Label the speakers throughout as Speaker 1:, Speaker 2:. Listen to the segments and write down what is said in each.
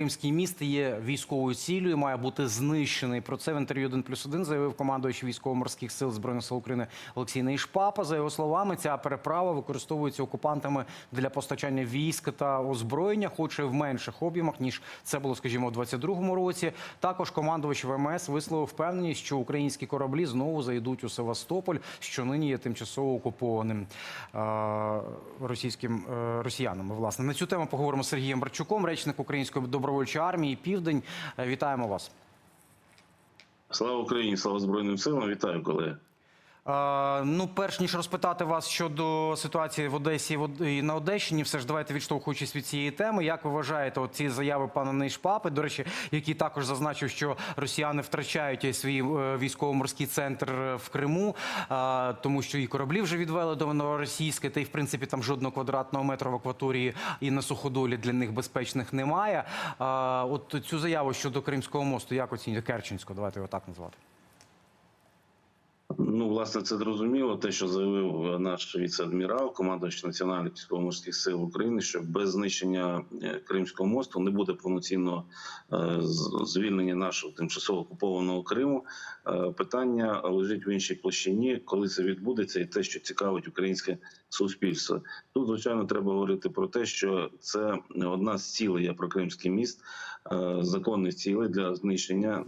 Speaker 1: Кримський міст є військовою цілею, має бути знищений. Про це в інтерв'ю 1 плюс 1 заявив командуючий військово-морських сил збройних сил України Олексій Нейшпапа. За його словами, ця переправа використовується окупантами для постачання військ та озброєння, хоч і в менших об'ємах ніж це було, скажімо, у 22-му році. Також командувач ВМС висловив впевненість, що українські кораблі знову зайдуть у Севастополь, що нині є тимчасово окупованим е, російським е, росіянами. Власне на цю тему поговоримо з Сергієм Барчуком, речник української добровольчої армії Південь. Е, Вітаємо вас.
Speaker 2: Слава Україні, слава Збройним силам. Вітаю, колеги.
Speaker 1: Ну, перш ніж розпитати вас щодо ситуації в Одесі і на Одещині, все ж давайте відштовхуючись від цієї теми. Як ви вважаєте, от ці заяви пана Нейшпапи, до речі, який також зазначив, що росіяни втрачають свій е, військово-морський центр е, в Криму, тому що і кораблі вже відвели до новоросійське, та й в принципі там жодного квадратного метра в акваторії і на суходолі для них безпечних немає. От цю заяву щодо Кримського мосту, як оцінюєте Керченського, давайте його так назвати.
Speaker 2: Ну, власне, це зрозуміло. Те, що заявив наш віце-адмірал, командувач національних військово-морських сил України, що без знищення е, Кримського мосту не буде повноцінного е, звільнення нашого тимчасово окупованого Криму. Е, Питання лежить в іншій площині, коли це відбудеться, і те, що цікавить українське суспільство. Тут, звичайно, треба говорити про те, що це одна з цілей є про Кримський міст, законних цілей для знищення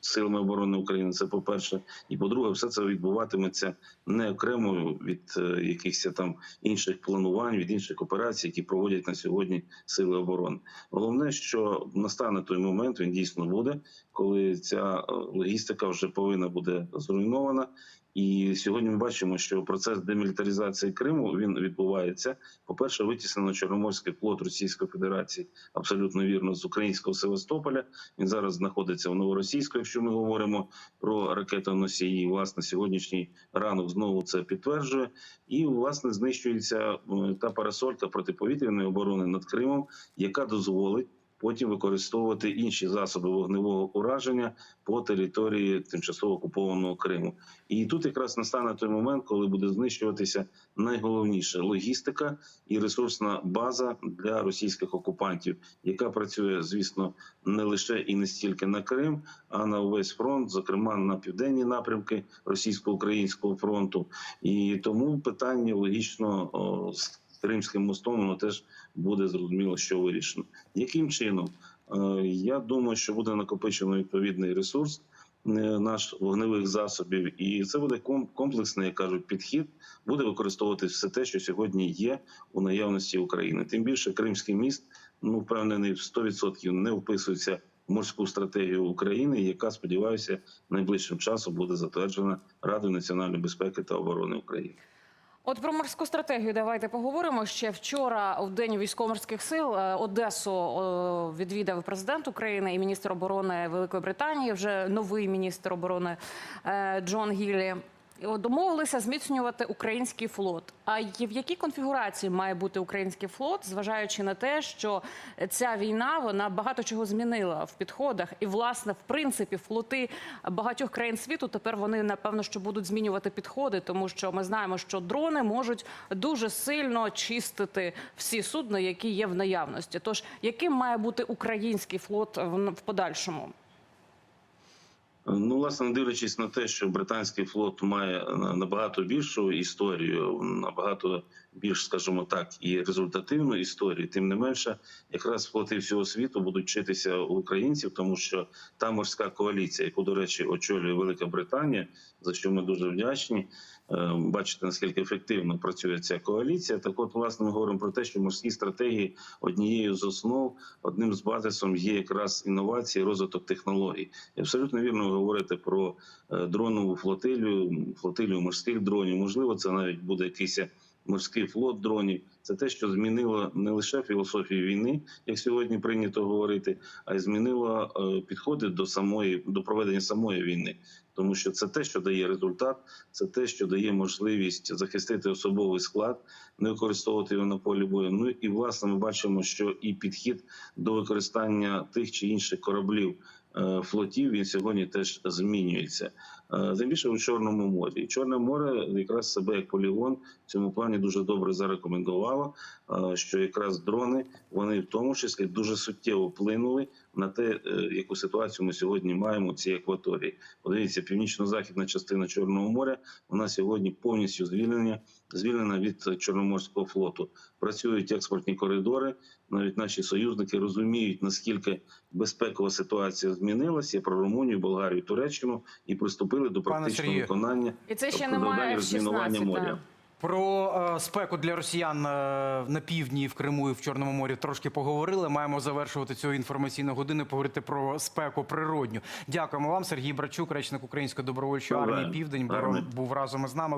Speaker 2: силами оборони України. Це по перше, і по-друге, все це відбуватиметься не окремо від е, якихось там інших планувань, від інших операцій, які проводять на сьогодні сили оборони. Головне, що настане той момент, він дійсно буде, коли ця е, логістика вже повинна буде зруйнована. І сьогодні ми бачимо, що процес демілітаризації Криму він відбувається. По перше, витіснено Чорноморський флот Російської Федерації абсолютно вірно з українського Севастополя. Він зараз знаходиться в новоросійську. Якщо ми говоримо про ракетоносії, власне, сьогоднішній ранок знову це підтверджує. І власне знищується е, та парасолька протиповітряної оборони над Кримом, яка дозволить. Потім використовувати інші засоби вогневого ураження по території тимчасово окупованого Криму, і тут якраз настане той момент, коли буде знищуватися найголовніше логістика і ресурсна база для російських окупантів, яка працює, звісно, не лише і не стільки на Крим, а на увесь фронт, зокрема на південні напрямки російсько-українського фронту. І тому питання логічно Кримським мостом воно теж буде зрозуміло, що вирішено. Яким чином? Е, Я думаю, що буде накопичено відповідний ресурс е, наш вогневих засобів, і це буде комплексний, як кажуть, підхід. Буде використовувати все те, що сьогодні є у наявності України. Тим більше Кримський міст, ну впевнений, в 100% не вписується в морську стратегію України, яка сподіваюся найближчим часом буде затверджена Радою національної безпеки та оборони України.
Speaker 3: От про морську стратегію давайте поговоримо. Ще вчора, в день військово-морських сил, е, Одесу е, відвідав президент України і міністр оборони Великої Британії, вже новий міністр оборони е, Джон Гіллі. Домовилися зміцнювати український флот. А в якій конфігурації має бути український флот, зважаючи на те, що ця війна вона багато чого змінила в підходах, і власне, в принципі, флоти багатьох країн світу тепер вони напевно що будуть змінювати підходи, тому що ми знаємо, що дрони можуть дуже сильно чистити всі судна, які є в наявності. Тож яким має бути український флот в подальшому?
Speaker 2: Ну, власне, дивлячись на те, що британський флот має на- набагато більшу історію, набагато більш, скажімо так, і результативну історію, тим не менше, якраз флоти всього світу будуть вчитися у українців, тому що та морська коаліція, яку, до речі, очолює Велика Британія, за що ми дуже вдячні. Е, Бачите, наскільки ефективно працює ця коаліція. Так, от, власне, ми говоримо про те, що морські стратегії однією з основ, одним з базисом є якраз інновації, розвиток технологій. І абсолютно вірно ви говорите про е, дронову флотилію, флотилію морських дронів. Можливо, це навіть буде якийсь морський флот дронів. Це те, що змінило не лише філософію війни, як сьогодні прийнято говорити, а й змінило е, підходи до самої до проведення самої війни. Тому що це те, що дає результат, це те, що дає можливість захистити особовий склад, не використовувати його на полі бою. Ну і власне ми бачимо, що і підхід до використання тих чи інших кораблів е, флотів він сьогодні теж змінюється. Е, Тим більше у Чорному морі. І Чорне море якраз себе як полігон в цьому плані дуже добре зарекомендувало, е, що якраз дрони вони в тому числі дуже суттєво вплинули на те, е, яку ситуацію ми сьогодні маємо в цій акваторії. Подивіться, північно-західна частина Чорного моря вона сьогодні повністю звільнена, звільнена від Чорноморського флоту. Працюють експортні коридори. Навіть наші союзники розуміють, наскільки безпекова ситуація змінилася про Румунію, Болгарію, Туреччину і приступили до
Speaker 1: Пане
Speaker 2: практичного
Speaker 1: Сергію.
Speaker 2: виконання
Speaker 3: І це ще
Speaker 2: тобто
Speaker 3: немає
Speaker 2: розмінування моря.
Speaker 1: Про е, спеку для росіян е, на півдні в Криму і в Чорному морі трошки поговорили. Маємо завершувати цю інформаційну годину. Поговорити про спеку природню. Дякуємо вам, Сергій Брачук, речник Української добровольчої армії Південь. Був разом із нами.